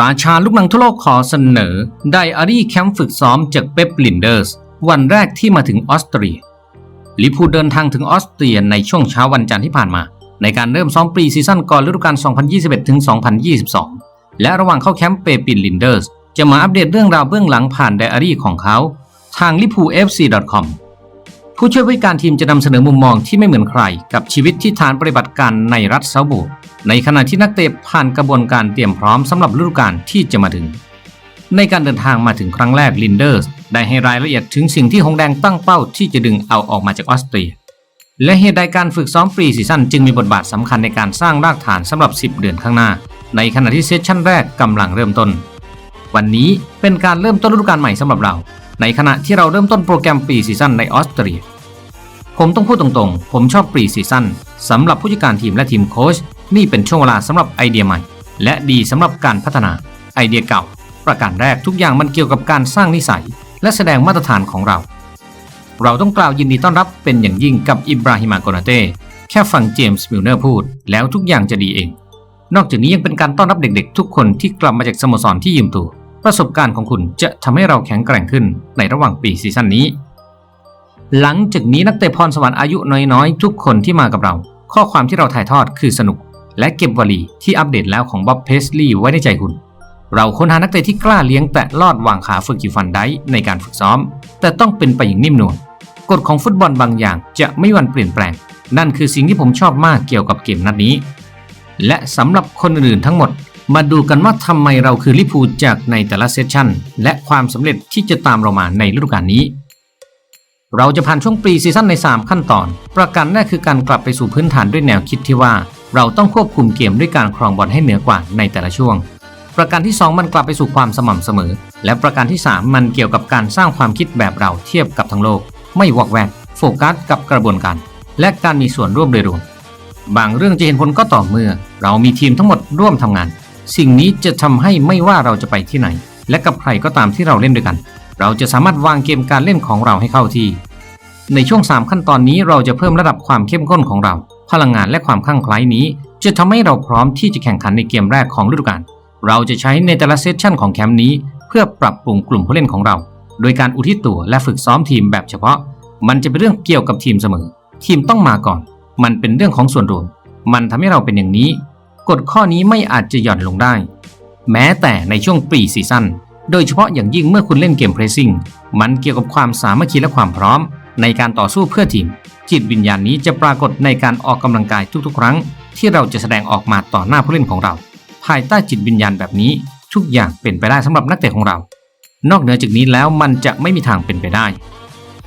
ราชาลูกหนังทั่วโลกขอเสนอไดอารี่แคมป์ฝึกซ้อมจากเป๊ปลินเดอร์ส วันแรกที่มาถึงออสเตรียลิพูเดินทางถึงออสเตรียในช่วงเช้าวันจันทร์ที่ผ่านมา ในการเริ่มซ้อมปรีซีซั่นก่อนฤดูกาล 2021ถึง2022 และระหว่างเข้าแคมป์เปปินลินเดอร์ส จะมาอัปเดตเรื่องราวเบื้องหลังผ่านไดอารี่ของเขา ทาง l i p o o f c c o m ผู้ช่วยผู้การทีมจะนำเสนอมุมมองที่ไม่เหมือนใคร กับชีวิตที่ฐานปฏิบัติการในรัฐเซาบูร์ ในขณะที่นักเตะผ่านกระบวนการเตรียมพร้อมสำหรับฤดูกาลที่จะมาถึง ในการเดินทางมาถึงครั้งแรกลินเดอร์สได้ให้รายละเอียดถึงสิ่งที่หงแดงตั้งเป้าที่จะดึงเอาออกมาจากออสเตรีย และเหตุใดการฝึกซ้อมปรีซีซั่นจึงมีบทบาทสำคัญในการสร้างรากฐานสำหรับ 10 เดือนข้างหน้า ในขณะที่เซสชั่นแรกกำลังเริ่มต้น วันนี้เป็นการเริ่มต้นฤดูกาลใหม่สำหรับเรา ในขณะที่เราเริ่มต้นโปรแกรมปรีซีซั่นในออสเตรีย ผมต้องพูดตรงๆ ผมชอบปรีซีซั่นสำหรับผู้จัดการทีมและทีมโค้ช นี่เป็นช่วงเวลาสำหรับไอเดียใหม่ และดีสำหรับการพัฒนาไอเดียเก่า ประการแรกทุกอย่างมันเกี่ยวกับการสร้างนิสัย และแสดงมาตรฐานของเรา เราต้องกล่าวยินดีต้อนรับเป็นอย่างยิ่งกับอิบราฮิมาโกนาเต้แค่ฟังเจมส์มิลเนอร์พูด แล้วทุกอย่างจะดีเอง นอกจากนี้ยังเป็นการต้อนรับเด็กๆ ทุกคนที่กลับมาจากสโมสรที่ยืมตัว ประสบการณ์ของคุณจะทำให้เราแข็งแกร่งขึ้นในระหว่างปีซีซั่นนี้ หลังจากนี้นักเตะพรสวรรค์อายุน้อยๆ ทุกคนที่มากับเรา ข้อความที่เราถ่ายทอดคือสนุก และเก็บวลีที่อัปเดตแล้วของบ๊อบเพสลีย์ไว้ในใจคุณ เราค้นหานักเตะที่กล้าเลี้ยงแตะลอดวางขาฝึกอยู่ฟันได้ในการฝึกซ้อม แต่ต้องเป็นไปอย่างนิ่มนวลกฎของฟุตบอลบางอย่างจะไม่วันเปลี่ยนแปลง นั่นคือสิ่งที่ผมชอบมากเกี่ยวกับเกมนัดนี้ และสำหรับคนอื่นๆทั้งหมด มาดูกันว่าทำไมเราคือลิปูจากในแต่ละเซสชั่น และความสำเร็จที่จะตามเรามาในฤดูกาลนี้เราจะผ่านช่วงปรีซีซั่นใน 3 ขั้นตอน ประการแรกคือการกลับไปสู่พื้นฐานด้วยแนวคิดที่ว่า เราต้องควบคุมเกมด้วยการครองบอลให้เหนือกว่าในแต่ละช่วง ประการที่ 2 มันกลับไปสู่ความสม่ำเสมอ และประการที่ 3 มันเกี่ยวกับการสร้างความคิดแบบเราเทียบกับทั้งโลก ไม่วอกแวกโฟกัสกับกระบวนการ และการมีส่วนร่วมโดยรวม บางเรื่องจะเห็นผลก็ต่อเมื่อ เรามีทีมทั้งหมดร่วมทำงาน สิ่งนี้จะทำให้ไม่ว่าเราจะไปที่ไหน และกับใครก็ตามที่เราเล่นด้วยกัน เราจะสามารถวางเกมการเล่นของเราให้เข้าที่ ในช่วง 3 ขั้นตอนนี้เราจะเพิ่มระดับความเข้มข้นของเรา พลังงานและความคลั่งไคล้นี้ จะทำให้เราพร้อมที่จะแข่งขันในเกมแรกของฤดูกาล เราจะใช้ในแต่ละเซสชั่นของแคมป์นี้ เพื่อปรับปรุงกลุ่มผู้เล่นของเรา โดยการอุทิศตัวและฝึกซ้อมทีมแบบเฉพาะ มันจะเป็นเรื่องเกี่ยวกับทีมเสมอ ทีมต้องมาก่อน มันเป็นเรื่องของส่วนรวม มันทำให้เราเป็นอย่างนี้ กฎข้อนี้ไม่อาจจะหย่อนลงได้ แม้แต่ในช่วงปรีซีซั่นโดยเฉพาะอย่างยิ่งเมื่อคุณเล่นเกมเพรสซิ่ง มันเกี่ยวกับความสามัคคีและความพร้อม ในการต่อสู้เพื่อทีม จิตวิญญาณนี้จะปรากฏในการออกกำลังกายทุกๆ ครั้ง ที่เราจะแสดงออกมาต่อหน้าผู้เล่นของเรา ภายใต้จิตวิญญาณแบบนี้ทุกอย่างเป็นไปได้สำหรับนักเตะของเรา นอกเหนือจากนี้แล้วมันจะไม่มีทางเป็นไปได้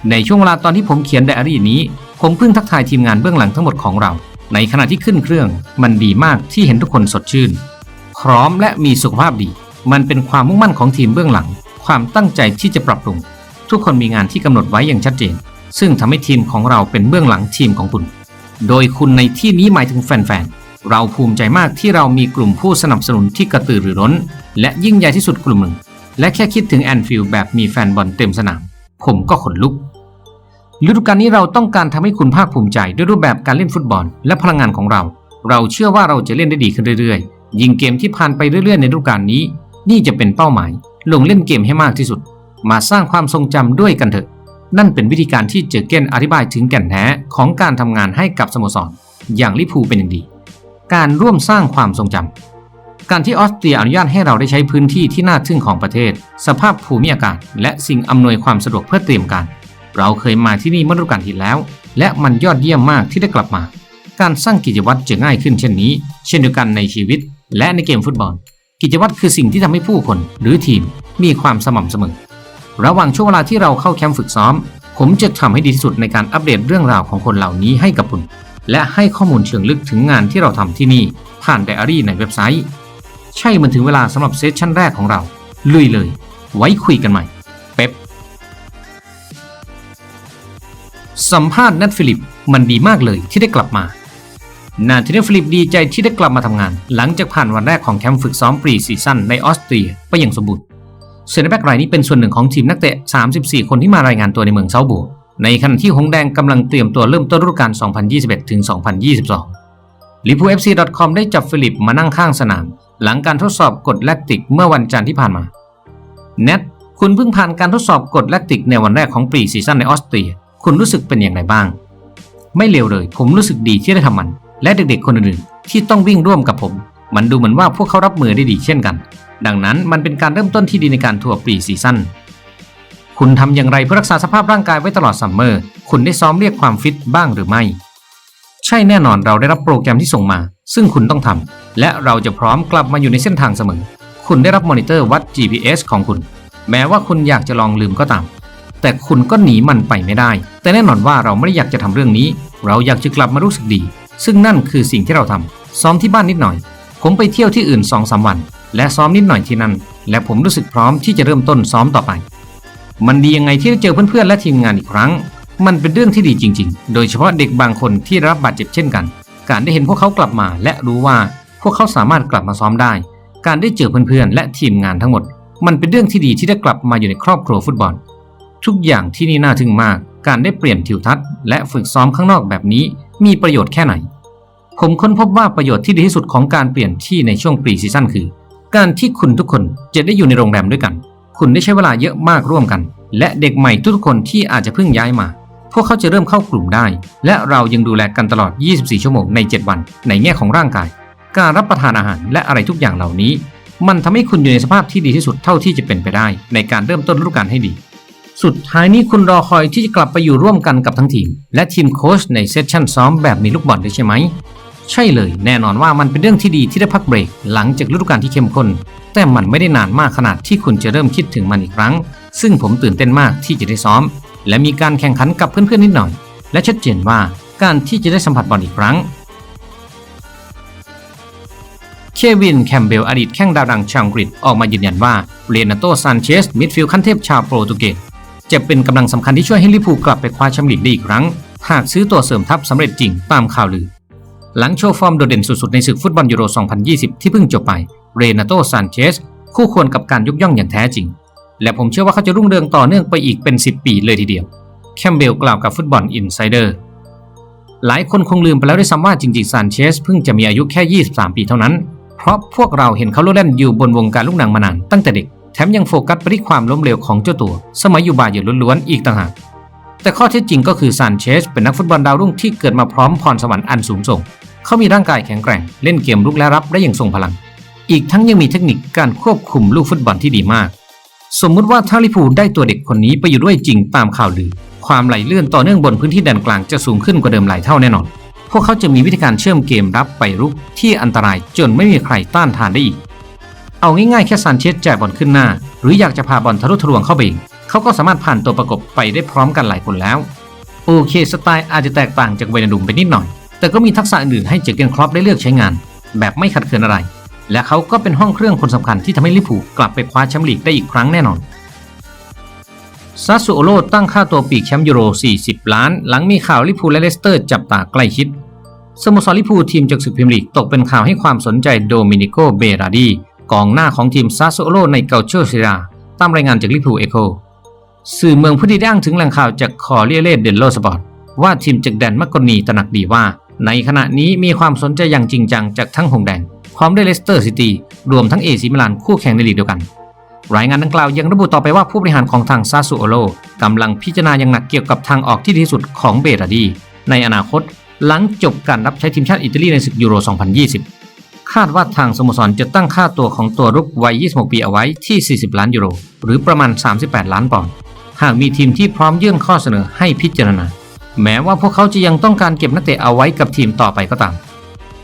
ในช่วงเวลาตอนที่ผมเขียนไดอารี่นี้ ผมเพิ่งทักทายทีมงานเบื้องหลังทั้งหมดของเรา ในขณะที่ขึ้นเครื่อง มันดีมากที่เห็นทุกคนสดชื่น พร้อมและมีสุขภาพดี มันเป็นความมุ่งมั่นของทีมเบื้องหลัง ความตั้งใจที่จะปรับปรุง ทุกคนมีงานที่กำหนดไว้อย่างชัดเจน ซึ่งทำให้ทีมของเราเป็นเบื้องหลังทีมของคุณ โดยคุณในที่นี้หมายถึงแฟนๆ เราภูมิใจมากที่เรามีกลุ่มผู้สนับสนุนที่กระตือรือร้น และยิ่งใหญ่ที่สุดกลุ่มหนึ่ง และแค่คิดถึงแอนฟิลด์แบบมีแฟนบอลเต็มสนาม ผมก็ขนลุกฤดูกาลนี้เราต้องการทำให้คุณภาคภูมิใจด้วยรูปแบบการเล่นฟุตบอล และพลังงานของเรา เราเชื่อว่าเราจะเล่นได้ดีขึ้นเรื่อยๆ ยิงเกมที่ผ่านไปเรื่อยๆ ในฤดูกาลนี้ นี่จะเป็นเป้าหมาย ลงเล่นเกมให้มากที่สุด มาสร้างความทรงจำด้วยกันเถอะ นั่นเป็นวิธีการที่เจอเก้นอธิบายถึงแก่นแท้ของการทำงานให้กับสโมสร อย่างลิพูเป็นอย่างดี การร่วมสร้างความทรงจำการที่ออสเตรียอนุญาตให้เราได้ใช้พื้นที่ที่น่าทึ่งของประเทศ สภาพภูมิอากาศ และสิ่งอำนวยความสะดวกเพื่อเตรียมการ เราเคยมาที่นี่เมื่อฤดูกาลที่แล้ว และมันยอดเยี่ยมมากที่ได้กลับมา การสร้างกิจวัตรจะง่ายขึ้นเช่นนี้ เช่นเดียวกันในชีวิต และในเกมฟุตบอล กิจวัตรคือสิ่งที่ทำให้ผู้คนหรือทีมมีความสม่ำเสมอ ระหว่างช่วงเวลาที่เราเข้าแคมป์ฝึกซ้อม ผมจะทำให้ดีที่สุดในการอัปเดตเรื่องราวของคนเหล่านี้ให้กับคุณ และให้ข้อมูลเชิงลึกถึงงานที่เราทำที่นี่ ผ่านไดอารี่ในเว็บไซต์ ใช่มันถึงเวลาสำหรับเซสชั่นแรกของเรา ลุยเลย ไว้คุยกันใหม่ เป๊ปสัมภาษณ์นัทฟิลิปมันดีมากเลยที่ได้กลับมานาทีนี้ฟิลิปดีใจที่ได้กลับมาทำงาน หลังจากผ่านวันแรกของแคมป์ฝึกซ้อมปรีซีซั่นในออสเตรียไปอย่างสมบูรณ์ เซนเตอร์แบ็กรายนี้เป็นส่วนหนึ่งของทีมนักเตะ 34 คนที่มารายงานตัวในเมืองเซาบูในขณะที่หงแดงกำลังเตรียมตัวเริ่มต้นฤดูกาล 2021 ถึง 2022 l i p u f c c o m ได้จับฟิลิปมานั่งข้างสนาม หลังการทดสอบกดแลคติกเมื่อวันจันทร์ที่ผ่านมาเน็ตคุณเพิ่งผ่านการทดสอบกดแลคติกในวันแรกของปีซีซั่นในออสเตรีย คุณรู้สึกเป็นอย่างไรบ้าง ไม่เลวเลย ผมรู้สึกดีที่ได้ทำมัน และเด็กๆคนอื่นๆที่ต้องวิ่งร่วมกับผม มันดูเหมือนว่าพวกเขารับมือได้ดีเช่นกัน ดังนั้นมันเป็นการเริ่มต้นที่ดีในการทัวร์ปรีซีซั่นคุณทำอย่างไรเพื่อรักษาสภาพร่างกายไว้ตลอดซัมเมอร์ คุณได้ซ้อมเรียกความฟิตบ้างหรือไม่ ใช่แน่นอนเราได้รับโปรแกรมที่ส่งมา ซึ่งคุณต้องทำ และเราจะพร้อมกลับมาอยู่ในเส้นทางเสมอ คุณได้รับมอนิเตอร์วัด GPS ของคุณ แม้ว่าคุณอยากจะลองลืมก็ตาม แต่คุณก็หนีมันไปไม่ได้ แต่แน่นอนว่าเราไม่ได้อยากจะทำเรื่องนี้ เราอยากจะกลับมารู้สึกดี ซึ่งนั่นคือสิ่งที่เราทำซ้อมที่บ้านนิดหน่อย ผมไปเที่ยวที่อื่น2อสวัน และซ้อมนิดหน่อยที่นั่น และผมรู้สึกพร้อมที่จะเริ่มต้นซ้อมต่อไป มันดียังไงที่ได้เจอเพื่อนๆและทีมงานอีกครั้ง มันเป็นเรื่องที่ดีจริง ๆ โดยเฉพาะเด็กบางคนที่รับบาดเจ็บเช่นกัน การได้เห็นพวกเขากลับมา และรู้ว่าพวกเขาสามารถกลับมาซ้อมได้ การได้เจอเพื่อนๆและทีมงานทั้งหมด มันเป็นเรื่องที่ดีที่ได้กลับมาอยู่ในครอบครัวฟุตบอล ทุกอย่างที่นี่น่าทึ่งมาก การได้เปลี่ยนทิวทัศน์และฝึกซ้อมข้างนอกแบบนี้ มีประโยชน์แค่ไหน ผมค้นพบว่าประโยชน์ที่ดีที่สุดของการเปลี่ยนที่ในช่วงปรีซีซั่นคือ การที่คุณทุกคนจะได้อยู่ในโรงแรมด้วยกัน คุณได้ใช้เวลาเยอะมากร่วมกัน และเด็กใหม่ทุกคนที่อาจจะเพิ่งย้ายมา พวกเขาจะเริ่มเข้ากลุ่มได้ และเรายังดูแลกันตลอด 24 ชั่วโมงใน 7 วัน ในแง่ของร่างกาย การรับประทานอาหารและอะไรทุกอย่างเหล่านี้ มันทำให้คุณอยู่ในสภาพที่ดีที่สุดเท่าที่จะเป็นไปได้ ในการเริ่มต้นฤดูกาลให้ดี สุดท้ายนี้คุณรอคอยที่จะกลับไปอยู่ร่วมกันกับทั้งทีม และทีมโค้ชในเซสชั่นซ้อมแบบมีลูกบอลด้วยใช่ไหม ใช่เลย แน่นอนว่ามันเป็นเรื่องที่ดีที่ได้พักเบรก หลังจากฤดูกาลที่เข้มข้น แต่มันไม่ได้นานมากขนาดที่คุณจะเริ่มคิดถึงมันอีกครั้ง ซึ่งผมตื่นเต้นมากที่จะได้ซ้อม และมีการแข่งขันกับเพื่อนๆนิดหน่อย และชัดเจนว่าการที่จะได้สัมผัสบอลอีกครั้งเควินแคมเบลอดีตแข้งดาวดังชาวอังกฤษออกมายืนยันว่าเรนโตซานเชสมิดฟิลด์ขั้นเทพชาวโปรตุเกสจะเป็นกำลังสำคัญที่ช่วยให้ลิเวอร์พูลกลับไปคว้าแชมป์ลีกได้อีกครั้ง หากซื้อตัวเสริมทัพสำเร็จจริงตามข่าวลือ หลังโชว์ฟอร์มโดดเด่นสุดๆ ในศึกฟุตบอลยูโร 2020 ที่เพิ่งจบไป เรนาโตซานเชสคู่ควรกับการยกย่องอย่างแท้จริง และผมเชื่อว่าเขาจะรุ่งเรืองต่อเนื่องไปอีกเป็น 10 ปีเลยทีเดียว แคมเบลกล่าวกับฟุตบอลอินไซเดอร์ หลายคนคงลืมไปแล้วด้วยซ้ำว่าจริงๆซานเชสเพิ่งจะมีอายุแค่ 23 ปีเท่านั้น เพราะพวกเราเห็นเขาโลดแล่นอยู่บนวงการลูกหนังมานานตั้งแต่เด็ก แถมยังโฟกัสไปที่ความล้มเหลวของเจ้าตัว สมัยอยู่บาเยิร์ล้วนๆอีกต่างหาก แต่ข้อเท็จจริงก็คือซานเชสเป็นนักฟุตบอลดาวรุ่งที่เกิดมาพร้อมพรสวรรค์อันสูงส่ง เขามีร่างกายแข็งแกร่ง เล่นเกมรุกและรับได้อย่างทรงพลัง อีกทั้งยังมีเทคนิคการควบคุมลูกฟุตบอลที่ดีมาก สมมุติว่าถ้าลิพูลได้ตัวเด็กคนนี้ไปอยู่ด้วยจริงตามข่าวลือ ความไหลเลื่อนต่อเนื่องบนพื้นที่แดนกลางจะสูงขึ้นกว่าเดิมหลายเท่าแน่นอน พวกเขาจะมีวิธีการเชื่อมเกมรับไปรุกที่อันตรายจนไม่มีใครต้านทานได้อีก เอาง่ายๆแค่ซานเชสจ่ายบอลขึ้นหน้า หรืออยากจะพาบอลทะลุทะลวงเข้าไปเอง เขาก็สามารถผ่านตัวประกบไปได้พร้อมกันหลายคนแล้ว โอเค สไตล์อาจจะแตกต่างจากเวนดุมไปนิดหน่อย แต่ก็มีทักษะอื่นให้เจอร์เกนครอปได้เลือกใช้งาน แบบไม่ขัดเคืองอะไร และเขาก็เป็นห้องเครื่องคนสำคัญที่ทำให้ลิเวอร์พูกลับไปคว้าแชมป์ลีกได้อีกครั้งแน่นอนซาสุโอโลตั้งค่าตัวปีกแชมป์ยูโร 40 ล้าน หลังมีข่าวลิเวอร์พูและเลสเตอร์จับตาใกล้ชิดสโมสรลิเวอร์พูทีมจากศึกพรีเมียร์ลีกตกเป็นข่าวให้ความสนใจโดมินิโกเบราดีกองหน้าของทีมซาสุโอโลในเกาเชอร์เซราตามรายงานจากลิเวอร์พูเอโค สื่อเมืองพุทธิได้อ้างถึงแหล่งข่าวจากคอเรียเลเดนโลสปอร์ตว่าทีมจากแดนมักกนีตระหนักดีว่า ในขณะนี้มีความสนใจอย่างจริงจังจากทั้งหงแดง พร้อมด้วยเลสเตอร์ซิตี้รวมทั้งเอซิมิลานคู่แข่งในลีกเดียวกัน รายงานดังกล่าวยังระบุต่อไปว่าผู้บริหารของทางซาสุโอโลกำลังพิจารณาอย่างหนักเกี่ยวกับทางออกที่ดีที่สุดของเบราดีในอนาคต หลังจบการรับใช้ทีมชาติอิตาลีในศึกยูโร 2020 คาดว่าทางสโมสรจะตั้งค่าตัวของตัวรุกวัย 26 ปีเอาไว้ที่ 40 ล้านยูโร หรือประมาณ 38 ล้านปอนด์ หากมีทีมที่พร้อมยื่นข้อเสนอให้พิจารณา แม้ว่าพวกเขาจะยังต้องการเก็บนักเตะเอาไว้กับทีมต่อไปก็ตาม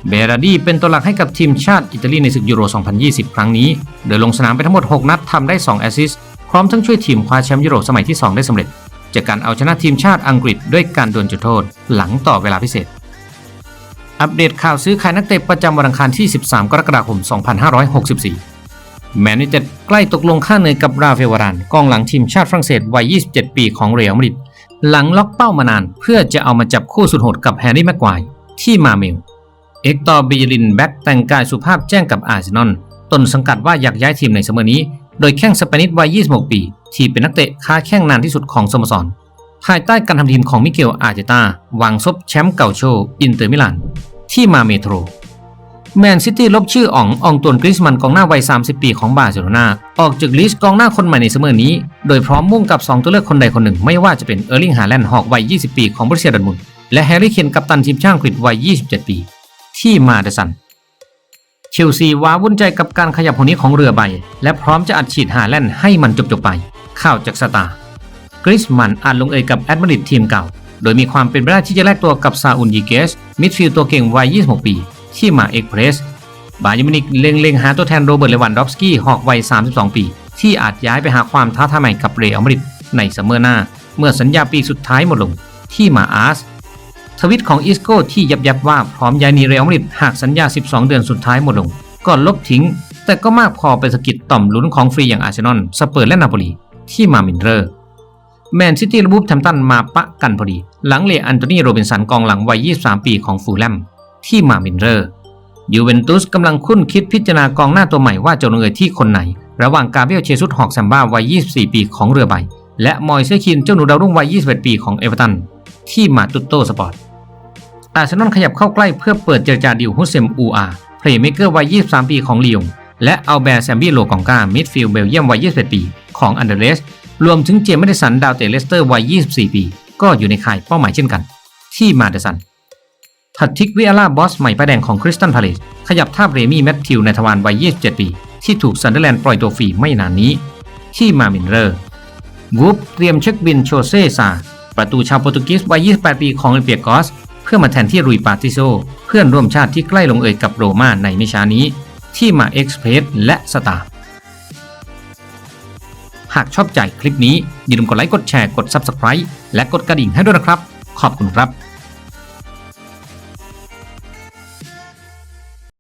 เบราดีเป็นตัวหลักให้กับทีมชาติอิตาลีในศึกยูโร 2020 ครั้งนี้ โดยลงสนามไปทั้งหมด 6 นัดทำได้ 2 แอสซิสต์พร้อมทั้งช่วยทีมคว้าแชมป์ยูโรสมัยที่ 2 ได้สำเร็จ จากการเอาชนะทีมชาติอังกฤษด้วยการดวลจุดโทษ หลังต่อเวลาพิเศษ อัปเดตข่าวซื้อขายนักเตะประจำวันอังคารที่ 13 กรกฎาคม 2564 แมนยูเต็ดใกล้ตกลงค่าเหนื่อยกับราเฟวารานกองหลังทีมชาติฝรั่งเศสวัย 27 ปีของเรอัลมาดริดหลังล็อกเป้ามานานเพื่อจะเอามาจับคู่สุดโหดกับแฮร์รี่แม็กควายที่มาเมลเอ็กตอร์บิยลินแบ็กแต่งกายสุภาพแจ้งกับอาร์เซนอลต้นสังกัดว่าอยากย้ายทีมในเสมอนี้ โดยแข้งสเปนิชวัย 26 ปี ที่เป็นนักเตะค้าแข้งนานที่สุดของสโมสร ภายใต้การทำทีมของมิเกลอาร์เจตาวางซบแชมป์เก่าโชอินเตอร์มิลานที่มาเมโทร แมนซิตี้ลบชื่ออ่องอองตวนกริสมันกองหน้าวัย 30 ปีของบาร์เซโลนาออกจากลิสต์กองหน้าคนใหม่ในเสมอนี้ โดยพร้อมมุ่งกับ 2 ตัวเลือกคนใดคนหนึ่ง ไม่ว่าจะเป็นเออร์ลิงฮาแลนด์หอกวัย 20 ปีของบรูเซียดอร์ทมุนและแฮร์รี่เคนกัปตันทีมชาติอังกฤษวัย 27 ปี ที่มาเดซันเชลซีว้าวุ่นใจกับการขยับคนนี้ของเรือใบ และพร้อมจะอัดฉีดฮาแลนด์ให้มันจบๆไปข่าวจากสตาร์กริสมันอาจลงเอยกับแอดมาริดทีมเก่า โดยมีความเป็นไปได้ที่จะแลกตัวกับซาอุนยีเกสมิดฟิลด์ตัวเก่งวัย 26 ปี ที่มาเอ็กเพรสบาเยร์มินิกเล็งๆหาตัวแทนโรเบิร์ตเลวันดอฟสกี้หอกวัย 32 ปี ที่อาจย้ายไปหาความท้าทายใหม่กับเรอัลมาดริดในซัมเมอร์หน้า เมื่อสัญญาปีสุดท้ายหมดลงที่มาอาร์สทวิตของอิสโก้ที่ยับยับว่าพร้อมย้ายหนีเรอัลมาดริดหากสัญญา 12 เดือนสุดท้ายหมดลงก่อนลบทิ้ง แต่ก็มากพอไปสกิดต่อมลุ้นของฟรีอย่างอาร์เซนอลสเปอร์และนาโปลีที่มามินเรอร์แมนซิตี้และบูฟแฮมตันมาปะกันพอดี หลังเลอันโตนีโรบินสันกองหลังวัย 23 ปีของฟูลแลม ที่มามินเรอร์ยูเวนตุสกำลังคุ้นคิดพิจารณากองหน้าตัวใหม่ว่าจะลงเอยที่คนไหน ระหว่างกาเบรียลเชซุสหอกแซมบ้าวัย 24 ปีของเรือใบ และมอยเซคินเจ้าหนูดาวรุ่งวัย 21 ปีของเอเวอร์ตัน ที่มาตุตโตสปอร์ตอาร์เซนอลขยับเข้าใกล้เพื่อเปิดเจรจาดิวฮุสเซมอูอาเพลย์เมเกอร์วัย 23 ปีของลียงและอัลแบร์แซมบี้โลกองกามิดฟิลด์เบลเยียมวัย 21 ปี ของอันเดเรสรวมถึงเจมส์เมดิสันดาวเตเลสเตอร์วัย 24 ปี ก็อยู่ในข่ายเป้าหมายเช่นกัน ที่มาเดสัน ทัดทิกวิอาลาบอสใหม่ป้ายแดงของคริสตันพาเลสขยับท่าบเรมี่แมทธิวในทวารวัย 27 ปี ที่ถูกซันเดอร์แลนด์ปล่อยตัวฟรีไม่นานนี้ ที่มามินเรอร์วูฟเตรียมเช็คบินโชเซซาประตูชาวโปรตุเกสวัย 28 ปีของเอเปียกอส เพื่อมาแทนที่รุยปาติโซ เพื่อนร่วมชาติที่ใกล้ลงเอยกับโรม่าในไม่ช้านี้ ที่มาเอ็กซ์เพรสและสตาร์หากชอบใจคลิปนี้อย่าลืมกดไลค์กดแชร์กด Subscribe และกดกระดิ่งให้ด้วยนะครับ ขอบคุณครับ